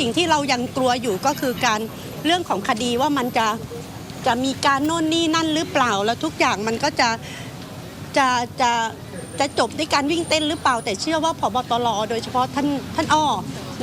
สิ่งที่เรายังกลัวอยู่ก็คือการเรื่องของคดีว่ามันจะจะมีการโน่นนี่นั่นหรือเปล่าแล้วทุกอย่างมันก็จะจะจะจะจบด้วยการวิ่งเต้นหรือเปล่า แต่เชื่อว่าพบตรโดยเฉพาะท่านท่านอ้อ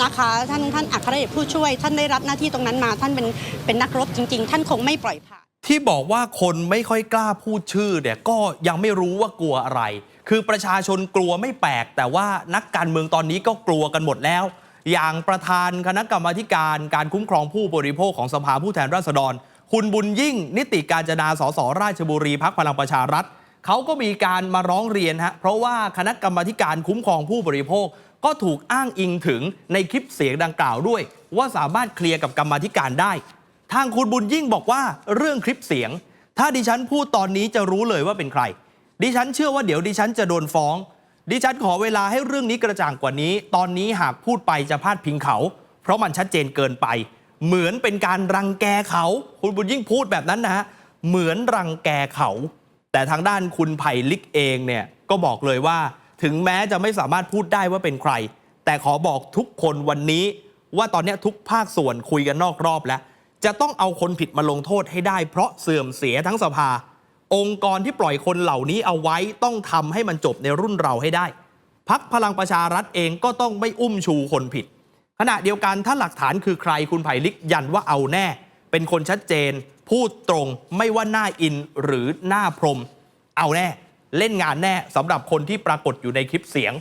นะคะ ท่านท่านอัครเดชผู้ช่วย ท่านได้รับหน้าที่ตรงนั้นมา ท่านเป็นเป็นนักรบจริง ๆ ท่านคงไม่ปล่อยผ่านที่บอกว่าคนไม่ค่อยกล้าพูดชื่อเนี่ยก็ยังไม่รู้ว่ากลัวอะไร คือประชาชนกลัวไม่แปลก แต่ว่านักการเมืองตอนนี้ก็กลัวกันหมดแล้ว อย่างประธานคณะกรรมาการการคุ้มครองผู้บริโภคของสภาผู้แทนราษฎร คุณบุญยิ่ง นิติการจนาสสราชบุรีพักพลังประชารัฐเขาก็มีการมาร้องเรียนฮะเพราะว่าคณะกรรมาการคุ้มครองผู้บริโภค ก็ถูกอ้างอิงถึงในคลิปเสียงดังกล่าวด้วย ว่าสามารถเคลียร์กับกรรมาธิการได้ ทางคุณบุญยิ่งบอกว่าเรื่องคลิปเสียง ถ้าดิฉันพูดตอนนี้จะรู้เลยว่าเป็นใคร ดิฉันเชื่อว่าเดี๋ยวดิฉันจะโดนฟ้อง ดิฉันขอเวลาให้เรื่องนี้กระจ่างกว่านี้ ตอนนี้หากพูดไปจะพาดพิงเขา เพราะมันชัดเจนเกินไป เหมือนเป็นการรังแกเขา คุณบุญยิ่งพูดแบบนั้นนะฮะเหมือนรังแกเขา แต่ทางด้านคุณไผ่ลิกเองเนี่ยก็บอกเลยว่า ถึงแม้จะไม่สามารถพูดได้ว่าเป็นใคร แต่ขอบอกทุกคนวันนี้ ว่าตอนนี้ทุกภาคส่วนคุยกันนอกรอบแล้ว จะต้องเอาคนผิดมาลงโทษให้ได้ เพราะเสื่อมเสียทั้งสภา องค์กรที่ปล่อยคนเหล่านี้เอาไว้ต้องทำให้มันจบในรุ่นเราให้ได้ พักพลังประชารัฐเองก็ต้องไม่อุ้มชูคนผิด ขณะเดียวกันถ้าหลักฐานคือใครคุณไผ่ลิกยันว่าเอาแน่ เป็นคนชัดเจน พูดตรงไม่ว่าหน้าอินหรือหน้าพรม เอาแน่ เล่นงานแน่สำหรับคนที่ปรากฏอยู่ในคลิปเสียง